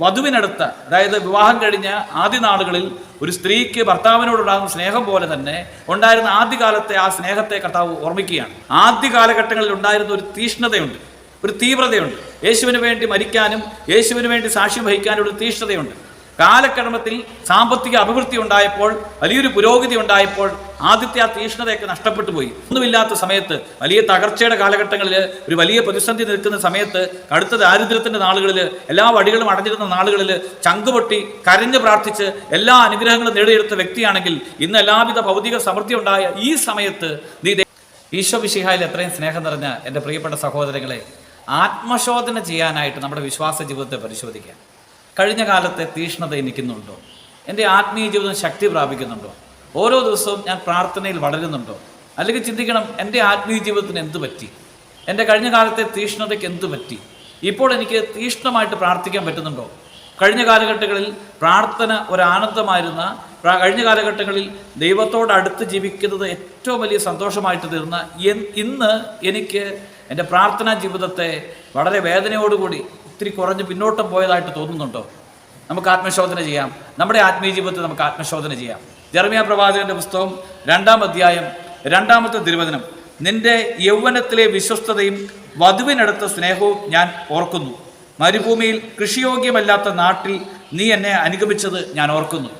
വധുവിനടുത്ത അതായത് വിവാഹം കഴിഞ്ഞ ആദ്യ നാളുകളിൽ ഒരു സ്ത്രീക്ക് ഭർത്താവിനോടുണ്ടാകുന്ന സ്നേഹം പോലെ തന്നെ ഉണ്ടായിരുന്ന ആദ്യകാലത്തെ ആ സ്നേഹത്തെ കർത്താവ് ഓർമ്മിക്കുകയാണ്. ആദ്യ കാലഘട്ടങ്ങളിൽ ഉണ്ടായിരുന്ന ഒരു തീഷ്ണതയുണ്ട് ഒരു തീവ്രതയുണ്ട്. യേശുവിന് വേണ്ടി മരിക്കാനും യേശുവിന് വേണ്ടി സാക്ഷ്യം വഹിക്കാനും ഒരു തീഷ്ണതയുണ്ട്. കാലക്രമത്തിൽ സാമ്പത്തിക അഭിവൃദ്ധി ഉണ്ടായപ്പോൾ വലിയൊരു പുരോഗതി ഉണ്ടായപ്പോൾ ആദ്യത്തെ ആ തീഷ്ണതയൊക്കെ നഷ്ടപ്പെട്ടു പോയി. ഒന്നുമില്ലാത്ത സമയത്ത് വലിയ തകർച്ചയുടെ കാലഘട്ടങ്ങളിൽ ഒരു വലിയ പ്രതിസന്ധി നിൽക്കുന്ന സമയത്ത് കടുത്ത ദാരിദ്ര്യത്തിന്റെ നാളുകളിൽ എല്ലാ വഴികളും അടഞ്ഞിരുന്ന നാളുകളിൽ ചങ്കുപൊട്ടി കരഞ്ഞു പ്രാർത്ഥിച്ച് എല്ലാ അനുഗ്രഹങ്ങളും നേടിയെടുത്ത വ്യക്തിയാണെങ്കിൽ ഇന്ന് എല്ലാവിധ ഭൗതിക സമൃദ്ധി ഉണ്ടായ ഈ സമയത്ത് നീ ഈശോ വിശിഹായിൽ എത്രയും സ്നേഹം നിറഞ്ഞ എന്റെ പ്രിയപ്പെട്ട സഹോദരങ്ങളെ ആത്മശോധന ചെയ്യാനായിട്ട് നമ്മുടെ വിശ്വാസ ജീവിതത്തെ പരിശോധിക്കാം. കഴിഞ്ഞ കാലത്തെ തീഷ്ണത എനിക്കുന്നുണ്ടോ? എന്റെ ആത്മീയ ജീവിതം ശക്തി പ്രാപിക്കുന്നുണ്ടോ? ഓരോ ദിവസവും ഞാൻ പ്രാർത്ഥനയിൽ വളരുന്നുണ്ടോ? അല്ലെങ്കിൽ ചിന്തിക്കണം എന്റെ ആത്മീയ ജീവിതത്തിന് എന്ത് പറ്റി? എന്റെ കഴിഞ്ഞ കാലത്തെ തീഷ്ണതയ്ക്ക് എന്ത് പറ്റി? ഇപ്പോൾ എനിക്ക് തീഷ്ണമായിട്ട് പ്രാർത്ഥിക്കാൻ പറ്റുന്നുണ്ടോ? കഴിഞ്ഞ കാലഘട്ടങ്ങളിൽ പ്രാർത്ഥന ഒരാനന്ദമായിരുന്ന കഴിഞ്ഞ കാലഘട്ടങ്ങളിൽ ദൈവത്തോട് അടുത്ത് ജീവിക്കുന്നത് ഏറ്റവും വലിയ സന്തോഷമായിട്ട് തീർന്ന ഇന്ന് എനിക്ക് എന്റെ പ്രാർത്ഥനാ ജീവിതത്തെ വളരെ വേദനയോടുകൂടി ഒത്തിരി കുറഞ്ഞ് പിന്നോട്ടം പോയതായിട്ട് തോന്നുന്നുണ്ടോ? നമുക്ക് ആത്മശോധന ചെയ്യാം. നമ്മുടെ ആത്മീയ ജീവിതത്തിൽ നമുക്ക് ആത്മശോധന ചെയ്യാം. ജർമിയ പ്രവാചകന്റെ പുസ്തകം രണ്ടാം അധ്യായം രണ്ടാമത്തെ തിരുവചനം. നിന്റെ യൗവനത്തിലെ വിശ്വസ്തതയും വധുവിനടുത്ത സ്നേഹവും ഞാൻ ഓർക്കുന്നു. മരുഭൂമിയിൽ കൃഷിയോഗ്യമല്ലാത്ത നാട്ടിൽ നീ എന്നെ അനുഗമിച്ചത് ഞാൻ ഓർക്കുന്നു.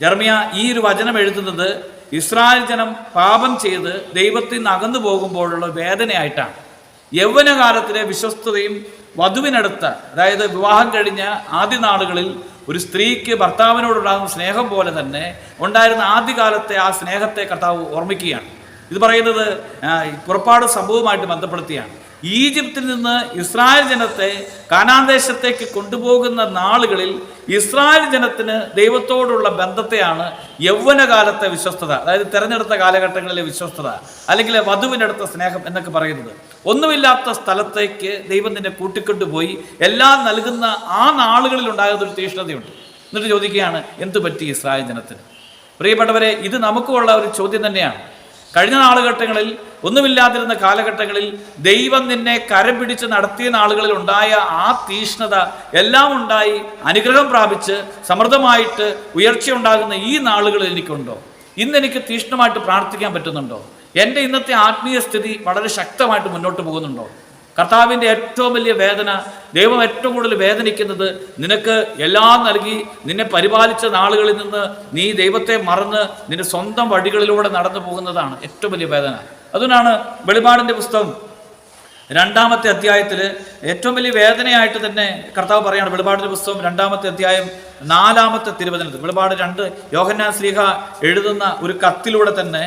ജർമിയ ഈ ഒരു വചനം എഴുതുന്നത് ഇസ്രായേൽ ജനം പാപം ചെയ്ത് ദൈവത്തിൽ നിന്ന് അകന്നു പോകുമ്പോഴുള്ള വേദനയായിട്ടാണ്. യൗവനകാലത്തിലെ വിശ്വസ്തതയും വധുവിനടുത്ത അതായത് വിവാഹം കഴിഞ്ഞ ആദ്യ നാളുകളിൽ ഒരു സ്ത്രീക്ക് ഭർത്താവിനോടുണ്ടാകുന്ന സ്നേഹം പോലെ തന്നെ ഉണ്ടായിരുന്ന ആദ്യകാലത്തെ ആ സ്നേഹത്തെ കർത്താവ് ഓർമ്മിക്കുകയാണ്. ഇത് പറയുന്നത് പുറപ്പാട് സംഭവവുമായിട്ട് ബന്ധപ്പെടുത്തിയാണ്. ഈജിപ്തിൽ നിന്ന് ഇസ്രായേൽ ജനത്തെ കാനാൻ ദേശത്തേക്ക് കൊണ്ടുപോകുന്ന നാളുകളിൽ ഇസ്രായേൽ ജനത്തിന് ദൈവത്തോടുള്ള ബന്ധത്തെയാണ് യൗവനകാലത്തെ വിശ്വസ്തത അതായത് തെരഞ്ഞെടുത്ത കാലഘട്ടങ്ങളിലെ വിശ്വസ്തത അല്ലെങ്കിൽ വധുവിനടുത്ത സ്നേഹം എന്നൊക്കെ പറയുന്നത്. ഒന്നുമില്ലാത്ത സ്ഥലത്തേക്ക് ദൈവം നിന്നെ കൂട്ടിക്കൊണ്ടുപോയി എല്ലാം നൽകുന്ന ആ നാളുകളിൽ ഉണ്ടാകുന്ന ഒരു തീഷ്ണതയുണ്ട്. എന്നിട്ട് ചോദിക്കുകയാണ് എന്തു പറ്റി ഇസ്രായേൽ ജനത്തിന്? പ്രിയപ്പെട്ടവരെ ഇത് നമുക്കുള്ള ഒരു ചോദ്യം തന്നെയാണ്. കഴിഞ്ഞ നാളുഘട്ടങ്ങളിൽ ഒന്നുമില്ലാതിരുന്ന കാലഘട്ടങ്ങളിൽ ദൈവം നിന്നെ കരം പിടിച്ച് നടത്തിയ നാളുകളിൽ ഉണ്ടായ ആ തീഷ്ണത എല്ലാം ഉണ്ടായി അനുഗ്രഹം പ്രാപിച്ച് സമൃദ്ധമായിട്ട് ഉയർച്ച ഉണ്ടാകുന്ന ഈ നാളുകളിൽ എനിക്കുണ്ടോ? ഇന്ന് എനിക്ക് തീഷ്ണമായിട്ട് പ്രാർത്ഥിക്കാൻ പറ്റുന്നുണ്ടോ? എന്റെ ഇന്നത്തെ ആത്മീയ സ്ഥിതി വളരെ ശക്തമായിട്ട് മുന്നോട്ട് പോകുന്നുണ്ടോ? കർത്താവിന്റെ ഏറ്റവും വലിയ വേദന ദൈവം ഏറ്റവും കൂടുതൽ വേദനിക്കുന്നത് നിനക്ക് എല്ലാം നൽകി നിന്നെ പരിപാലിച്ച നാളുകളിൽ നിന്ന് നീ ദൈവത്തെ മറന്ന് നിന്റെ സ്വന്തം വഴികളിലൂടെ നടന്നു പോകുന്നതാണ് ഏറ്റവും വലിയ വേദന. അതുകൊണ്ടാണ് വെളിപാടിന്റെ പുസ്തകം രണ്ടാമത്തെ അധ്യായത്തിൽ ഏറ്റവും വലിയ വേദനയായിട്ട് തന്നെ കർത്താവ് പറയാണ് വെളിപാടിന്റെ പുസ്തകം രണ്ടാമത്തെ അധ്യായം നാലാമത്തെ തിരുവചനത്തിൽ. വെളിപാട് രണ്ട് യോഹന്നാൻ ശ്രീഹ എഴുതുന്ന ഒരു കത്തിലൂടെ തന്നെ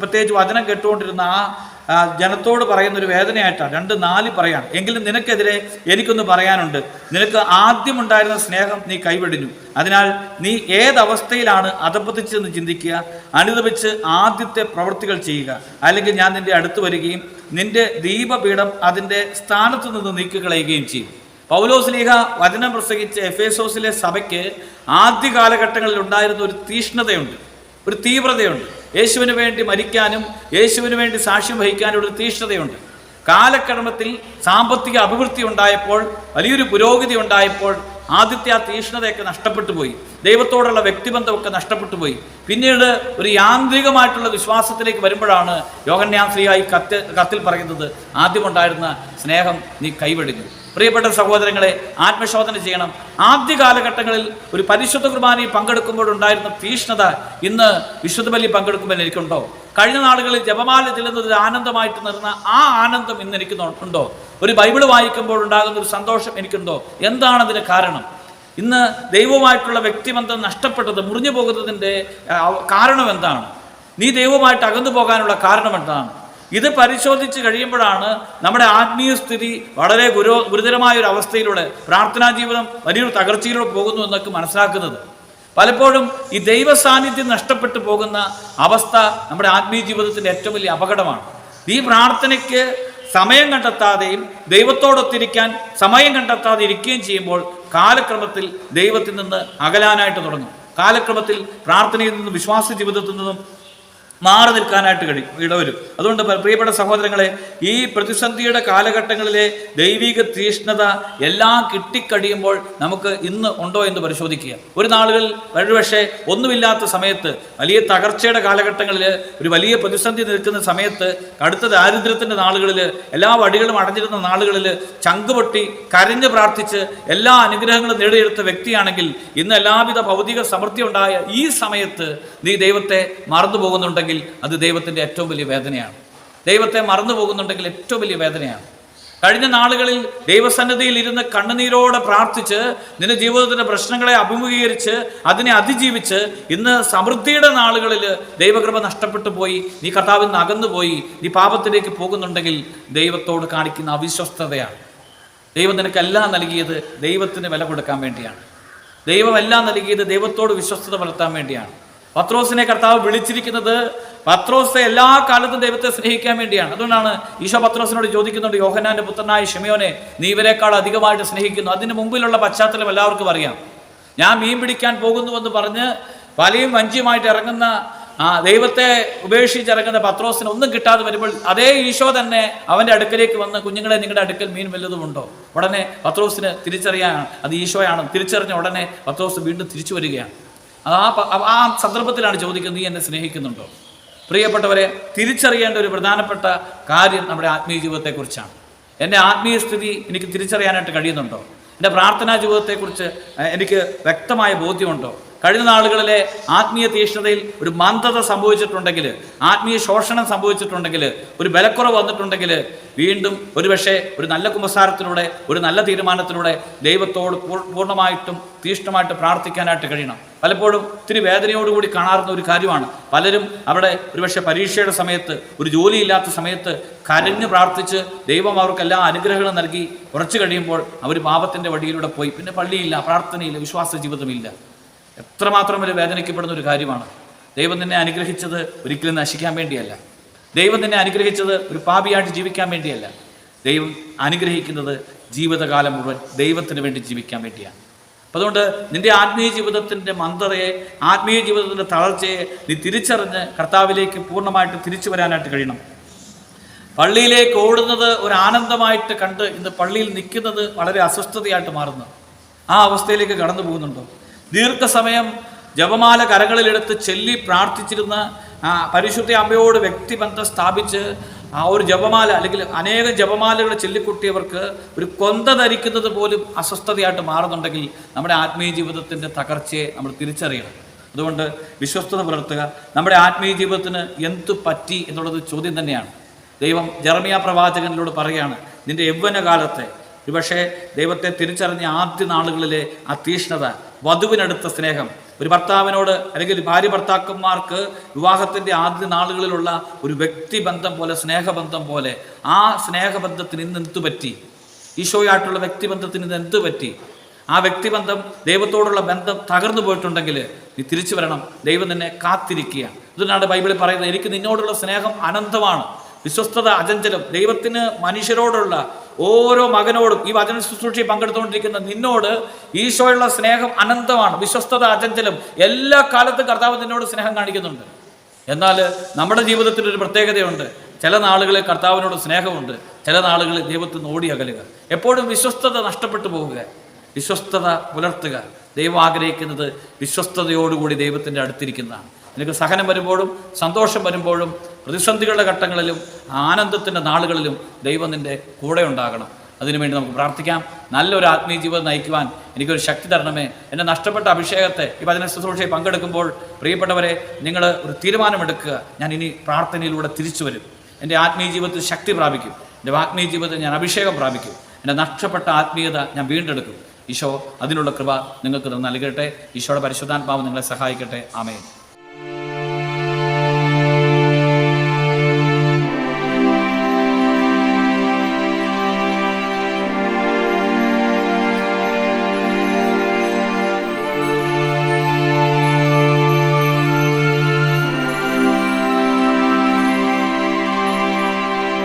പ്രത്യേകിച്ച് വചനം കേട്ടുകൊണ്ടിരുന്ന ആ ജനത്തോട് പറയുന്ന ഒരു വേദനയായിട്ടാണ്. രണ്ട് നാല് പറയാം എങ്കിലും നിനക്കെതിരെ എനിക്കൊന്ന് പറയാനുണ്ട്. നിനക്ക് ആദ്യമുണ്ടായിരുന്ന സ്നേഹം നീ കൈവെടിഞ്ഞു. അതിനാൽ നീ ഏതവസ്ഥയിലാണ് അധപ്പതിച്ചെന്ന് ചിന്തിക്കുക. അനുദപിച്ച് ആദ്യത്തെ പ്രവൃത്തികൾ ചെയ്യുക. അല്ലെങ്കിൽ ഞാൻ നിന്റെ അടുത്ത് വരികയും നിന്റെ ദീപപീഠം അതിന്റെ സ്ഥാനത്ത് നിന്ന് നീക്കിക്കളയുകയും ചെയ്യും. പൗലോസ് ലീഹ വചനം പ്രസംഗിച്ച എഫേസോസിലെ സഭയ്ക്ക് ആദ്യ കാലഘട്ടങ്ങളിൽ ഉണ്ടായിരുന്ന ഒരു തീഷ്ണതയുണ്ട്. ഒരു തീവ്രതയുണ്ട്. യേശുവിന് വേണ്ടി മരിക്കാനും യേശുവിന് വേണ്ടി സാക്ഷ്യം വഹിക്കാനും ഒരു തീഷ്ണതയുണ്ട്. കാലക്രമത്തിൽ സാമ്പത്തിക അഭിവൃദ്ധി ഉണ്ടായപ്പോൾ വലിയൊരു പുരോഗതി ഉണ്ടായപ്പോൾ ആദ്യത്തെ ആ തീഷ്ണതയൊക്കെ നഷ്ടപ്പെട്ടു പോയി. ദൈവത്തോടുള്ള വ്യക്തിബന്ധമൊക്കെ നഷ്ടപ്പെട്ടു പോയി. പിന്നീട് ഒരു യാന്ത്രികമായിട്ടുള്ള വിശ്വാസത്തിലേക്ക് വരുമ്പോഴാണ് യോഹന്യാൻ ശ്രീയായി കത്ത് കത്തിൽ പറയുന്നത് ആദ്യമുണ്ടായിരുന്ന സ്നേഹം നീ കൈവെടിഞ്ഞു. പ്രിയപ്പെട്ട സഹോദരങ്ങളെ ആത്മശോധന ചെയ്യണം. ആദ്യ കാലഘട്ടങ്ങളിൽ ഒരു പരിശുദ്ധ കുർബാനയിൽ പങ്കെടുക്കുമ്പോഴുണ്ടായിരുന്ന തീഷ്ണത ഇന്ന് വിശുദ്ധ ബലി പങ്കെടുക്കുമ്പോൾ എനിക്കുണ്ടോ? കഴിഞ്ഞ നാളുകളിൽ ജപമാല ചെല്ലുന്നത് ഒരു ആനന്ദമായിട്ട് നിന്ന ആ ആനന്ദം ഇന്ന് എനിക്ക് ഉണ്ടോ? ഒരു ബൈബിൾ വായിക്കുമ്പോൾ ഉണ്ടാകുന്ന ഒരു സന്തോഷം എനിക്കുണ്ടോ? എന്താണ് അതിന് കാരണം? ഇന്ന് ദൈവമായിട്ടുള്ള വ്യക്തിബന്ധം നഷ്ടപ്പെട്ടത് മുറിഞ്ഞു പോകുന്നതിന്റെ കാരണം എന്താണ്? നീ ദൈവമായിട്ട് അകന്നു പോകാനുള്ള കാരണം എന്താണ്? ഇത് പരിശോധിച്ച് കഴിയുമ്പോഴാണ് നമ്മുടെ ആത്മീയ സ്ഥിതി വളരെ ഗുരു ഗുരുതരമായ ഒരു അവസ്ഥയിലൂടെ പ്രാർത്ഥനാ ജീവിതം വലിയൊരു തകർച്ചയിലൂടെ പോകുന്നു എന്നൊക്കെ മനസ്സിലാക്കുന്നത്. പലപ്പോഴും ഈ ദൈവ സാന്നിധ്യം നഷ്ടപ്പെട്ടു പോകുന്ന അവസ്ഥ നമ്മുടെ ആത്മീയ ജീവിതത്തിന്റെ ഏറ്റവും വലിയ അപകടമാണ്. ഈ പ്രാർത്ഥനയ്ക്ക് സമയം കണ്ടെത്താതെയും ദൈവത്തോടൊത്തിരിക്കാൻ സമയം കണ്ടെത്താതെ ഇരിക്കുകയും ചെയ്യുമ്പോൾ കാലക്രമത്തിൽ ദൈവത്തിൽ നിന്ന് അകലാനായിട്ട് തുടങ്ങും. കാലക്രമത്തിൽ പ്രാർത്ഥനയിൽ നിന്നും വിശ്വാസ ജീവിതത്തിൽ നിന്നും മാറി നിൽക്കാനായിട്ട് കഴിയും ഇടവരും. അതുകൊണ്ട് പ്രിയപ്പെട്ട സഹോദരങ്ങളെ ഈ പ്രതിസന്ധിയുടെ കാലഘട്ടങ്ങളിലെ ദൈവിക തീഷ്ണത എല്ലാം കിട്ടിക്കഴിയുമ്പോൾ നമുക്ക് ഇന്ന് ഉണ്ടോ എന്ന് പരിശോധിക്കുക. ഒരു നാളുകളിൽ ഒരുപക്ഷെ ഒന്നുമില്ലാത്ത സമയത്ത് വലിയ തകർച്ചയുടെ കാലഘട്ടങ്ങളിൽ ഒരു വലിയ പ്രതിസന്ധി നിൽക്കുന്ന സമയത്ത് കടുത്ത ദാരിദ്ര്യത്തിന്റെ നാളുകളിൽ എല്ലാ വടികളും അടഞ്ഞിരുന്ന നാളുകളിൽ ചങ്കുപൊട്ടി കരഞ്ഞു പ്രാർത്ഥിച്ച് എല്ലാ അനുഗ്രഹങ്ങളും നേടിയെടുത്ത വ്യക്തിയാണെങ്കിൽ ഇന്ന് എല്ലാവിധ ഭൗതിക സമൃദ്ധി ഉണ്ടായ ഈ സമയത്ത് നീ ദൈവത്തെ മറന്നു പോകുന്നുണ്ടെങ്കിൽ അത് ദൈവത്തിന്റെ ഏറ്റവും വലിയ വേദനയാണ്. ദൈവത്തെ മറന്നു പോകുന്നുണ്ടെങ്കിൽ ഏറ്റവും വലിയ വേദനയാണ്. കഴിഞ്ഞ നാളുകളിൽ ദൈവസന്നദ്ധിയിൽ ഇരുന്ന് കണ്ണുനീരോടെ പ്രാർത്ഥിച്ച് നിന്റെ ജീവിതത്തിന്റെ പ്രശ്നങ്ങളെ അഭിമുഖീകരിച്ച് അതിനെ അതിജീവിച്ച് ഇന്ന് സമൃദ്ധിയുടെ നാളുകളിൽ ദൈവകൃപ നഷ്ടപ്പെട്ടു പോയി നീ കർത്താവിൽ നിന്ന് അകന്നുപോയി നീ പാപത്തിലേക്ക് പോകുന്നുണ്ടെങ്കിൽ ദൈവത്തോട് കാണിക്കുന്ന അവിശ്വസ്തതയാണ്. ദൈവം നിനക്കെല്ലാം നൽകിയത് ദൈവത്തിന് വില കൊടുക്കാൻ വേണ്ടിയാണ്. ദൈവം എല്ലാം നൽകിയത് ദൈവത്തോട് വിശ്വസ്തത പുലർത്താൻ വേണ്ടിയാണ്. പത്രോസിനെ കർത്താവ് വിളിച്ചിരിക്കുന്നത് പത്രോസ് എല്ലാ കാലത്തും ദൈവത്തെ സ്നേഹിക്കാൻ വേണ്ടിയാണ്. അതുകൊണ്ടാണ് ഈശോ പത്രോസിനോട് ചോദിക്കുന്നുണ്ട് യോഹനാന്റെ പുത്രനായ ഷെമിയോനെ നീ ഇവരെക്കാൾ അധികമായിട്ട് സ്നേഹിക്കുന്നു. അതിന് മുമ്പിലുള്ള പശ്ചാത്തലം എല്ലാവർക്കും അറിയാം. ഞാൻ മീൻ പിടിക്കാൻ പോകുന്നുവെന്ന് പറഞ്ഞ് വലയും വഞ്ചിയുമായിട്ട് ഇറങ്ങുന്ന ആ ദൈവത്തെ ഉപേക്ഷിച്ച് ഇറങ്ങുന്ന പത്രോസിന് ഒന്നും കിട്ടാതെ വരുമ്പോൾ അതേ ഈശോ തന്നെ അവന്റെ അടുക്കലേക്ക് വന്ന് കുഞ്ഞുങ്ങളെ നിങ്ങളുടെ അടുക്കൽ മീൻ വല്ലതുമുണ്ടോ ഉടനെ പത്രോസിന് തിരിച്ചറിയാൻ അത് ഈശോയാണ്. തിരിച്ചറിഞ്ഞ ഉടനെ പത്രോസ് വീണ്ടും തിരിച്ചു വരികയാണ്. ആ ആ സന്ദർഭത്തിലാണ് ചോദിക്കുന്നത് നീ എന്നെ സ്നേഹിക്കുന്നുണ്ടോ? പ്രിയപ്പെട്ടവരെ തിരിച്ചറിയേണ്ട ഒരു പ്രധാനപ്പെട്ട കാര്യം നമ്മുടെ ആത്മീയ ജീവിതത്തെക്കുറിച്ചാണ്. എന്റെ ആത്മീയ സ്ഥിതി എനിക്ക് തിരിച്ചറിയാനായിട്ട് കഴിയുന്നുണ്ടോ? എന്റെ പ്രാർത്ഥനാ ജീവിതത്തെക്കുറിച്ച് എനിക്ക് വ്യക്തമായ ബോധ്യമുണ്ടോ? കഴിഞ്ഞ നാളുകളിലെ ആത്മീയ തീഷ്ണതയിൽ ഒരു മന്ദത സംഭവിച്ചിട്ടുണ്ടെങ്കിൽ ആത്മീയ ശോഷണം സംഭവിച്ചിട്ടുണ്ടെങ്കിൽ ഒരു ബലക്കുറവ് വന്നിട്ടുണ്ടെങ്കിൽ വീണ്ടും ഒരുപക്ഷെ ഒരു നല്ല കുമ്പസാരത്തിലൂടെ ഒരു നല്ല തീരുമാനത്തിലൂടെ ദൈവത്തോട് പൂർണമായിട്ടും തീഷ്ണമായിട്ട് പ്രാർത്ഥിക്കാനായിട്ട് കഴിയണം. പലപ്പോഴും ഒത്തിരി വേദനയോടുകൂടി കാണാറുന്ന ഒരു കാര്യമാണ്. പലരും അവിടെ ഒരുപക്ഷെ പരീക്ഷയുടെ സമയത്ത് ഒരു ജോലിയില്ലാത്ത സമയത്ത് കരഞ്ഞ് പ്രാർത്ഥിച്ച് ദൈവം അവർക്ക് എല്ലാ അനുഗ്രഹങ്ങളും നൽകി കുറച്ച് കഴിയുമ്പോൾ അവർ പാപത്തിന്റെ വഴിയിലൂടെ പോയി. പിന്നെ പള്ളിയില്ല പ്രാർത്ഥനയില്ല വിശ്വാസ ജീവിതമില്ല. എത്രമാത്രം ഒരു വേദനിക്കപ്പെടുന്ന ഒരു കാര്യമാണ്. ദൈവം നിന്നെ അനുഗ്രഹിച്ചത് ഒരിക്കലും നശിക്കാൻ വേണ്ടിയല്ല. ദൈവം നിന്നെ അനുഗ്രഹിച്ചത് ഒരു പാപിയായിട്ട് ജീവിക്കാൻ വേണ്ടിയല്ല. ദൈവം അനുഗ്രഹിക്കുന്നത് ജീവിതകാലം മുഴുവൻ ദൈവത്തിന് വേണ്ടി ജീവിക്കാൻ വേണ്ടിയാണ്. അതുകൊണ്ട് നിന്റെ ആത്മീയ ജീവിതത്തിന്റെ മന്ദതയെ ആത്മീയ ജീവിതത്തിന്റെ തളർച്ചയെ നീ തിരിച്ചറിഞ്ഞ് കർത്താവിലേക്ക് പൂർണമായിട്ട് തിരിച്ചു വരാനായിട്ട് കഴിയണം. പള്ളിയിലേക്ക് ഓടുന്നത് ഒരു ആനന്ദമായിട്ട് കണ്ട് ഇന്ന് പള്ളിയിൽ നിൽക്കുന്നത് വളരെ അസ്വസ്ഥതയായിട്ട് മാറുന്നു. ആ അവസ്ഥയിലേക്ക് കടന്നു പോകുന്നുണ്ടോ? ദീർഘസമയം ജപമാല കരങ്ങളിലെടുത്ത് ചെല്ലി പ്രാർത്ഥിച്ചിരുന്ന പരിശുദ്ധ അമ്മയോട് വ്യക്തിബന്ധം സ്ഥാപിച്ച് ആ ഒരു ജപമാല അല്ലെങ്കിൽ അനേകം ജപമാലകൾ ചൊല്ലിക്കുട്ടിയവർക്ക് ഒരു കൊന്ത ധരിക്കുന്നത് പോലും അസ്വസ്ഥതയായിട്ട് മാറുന്നുണ്ടെങ്കിൽ നമ്മുടെ ആത്മീയ ജീവിതത്തിന്റെ തകർച്ചയെ നമ്മൾ തിരിച്ചറിയണം. അതുകൊണ്ട് വിശ്വസ്തത പുലർത്തുക. നമ്മുടെ ആത്മീയ ജീവിതത്തിന് എന്തു പറ്റി എന്നുള്ളത് ചോദ്യം തന്നെയാണ്. ദൈവം ജർമിയ പ്രവാചകനിലൂടെ പറയുകയാണ് നിന്റെ യൗവനകാലത്തെ ഒരുപക്ഷെ ദൈവത്തെ തിരിച്ചറിഞ്ഞ ആദ്യ നാളുകളിലെ ആ തീഷ്ണത വധുവിനടുത്ത സ്നേഹം ഒരു ഭർത്താവിനോട് അല്ലെങ്കിൽ ഭാര്യ ഭർത്താക്കന്മാർക്ക് വിവാഹത്തിന്റെ ആദ്യ നാളുകളിലുള്ള ഒരു വ്യക്തിബന്ധം പോലെ സ്നേഹബന്ധം പോലെ ആ സ്നേഹബന്ധത്തിന് ഇന്ന് എന്തു പറ്റി? ഈശോയായിട്ടുള്ള വ്യക്തിബന്ധത്തിന് ഇന്ന് എന്തു പറ്റി? ആ വ്യക്തിബന്ധം ദൈവത്തോടുള്ള ബന്ധം തകർന്നു പോയിട്ടുണ്ടെങ്കിൽ നീ തിരിച്ചു വരണം. ദൈവം നിന്നെ കാത്തിരിക്കുക ഇതിനാണ് ബൈബിളിൽ പറയുന്നത്. എനിക്ക് നിന്നോടുള്ള സ്നേഹം അനന്തമാണ്. വിശ്വസ്തത അചഞ്ചലം ദൈവത്തിന് മനുഷ്യരോടുള്ള ഓരോ മകനോടും ഈ വചന ശുശ്രൂഷയിൽ പങ്കെടുത്തുകൊണ്ടിരിക്കുന്ന നിന്നോട് ഈശോയുള്ള സ്നേഹം അനന്തമാണ് വിശ്വസ്തത അചഞ്ചലം. എല്ലാ കാലത്തും കർത്താവ് നിന്നോട് സ്നേഹം കാണിക്കുന്നുണ്ട്. എന്നാൽ നമ്മുടെ ജീവിതത്തിൽ ഒരു പ്രത്യേകതയുണ്ട്. ചില നാളുകളിൽ കർത്താവിനോട് സ്നേഹമുണ്ട്. ചില നാളുകളിൽ ദൈവത്തിൽ നിന്ന് ഓടി അകലുക. എപ്പോഴും വിശ്വസ്തത നഷ്ടപ്പെട്ടു പോവുക. വിശ്വസ്തത പുലർത്തുക. ദൈവം ആഗ്രഹിക്കുന്നത് വിശ്വസ്തതയോടുകൂടി ദൈവത്തിന്റെ അടുത്തിരിക്കുന്നതാണ്. നിനക്ക് സഹനം വരുമ്പോഴും സന്തോഷം വരുമ്പോഴും പ്രതിസന്ധികളുടെ ഘട്ടങ്ങളിലും ആനന്ദത്തിന്റെ നാളുകളിലും ദൈവം നിന്റെ കൂടെ ഉണ്ടാകണം. അതിനുവേണ്ടി നമുക്ക് പ്രാർത്ഥിക്കാം. നല്ലൊരു ആത്മീയ ജീവിതം നയിക്കുവാൻ എനിക്കൊരു ശക്തി തരണമേ. എന്റെ നഷ്ടപ്പെട്ട അഭിഷേകത്തെ ഈ വചന ശുശ്രൂഷയിൽ പങ്കെടുക്കുമ്പോൾ പ്രിയപ്പെട്ടവരെ നിങ്ങൾ ഒരു തീരുമാനമെടുക്കുക. ഞാൻ ഇനി പ്രാർത്ഥനയിലൂടെ തിരിച്ചു വരും. എന്റെ ആത്മീയ ജീവിതത്തിൽ ശക്തി പ്രാപിക്കും. എന്റെ ആത്മീയ ജീവിതത്തിൽ ഞാൻ അഭിഷേകം പ്രാപിക്കും. എന്റെ നഷ്ടപ്പെട്ട ആത്മീയത ഞാൻ വീണ്ടെടുക്കും. ഈശോ അതിനുള്ള കൃപ നിങ്ങൾക്ക് നൽകട്ടെ. ഈശോയുടെ പരിശുദ്ധാത്മാവ് നിങ്ങളെ സഹായിക്കട്ടെ. ആമേൻ.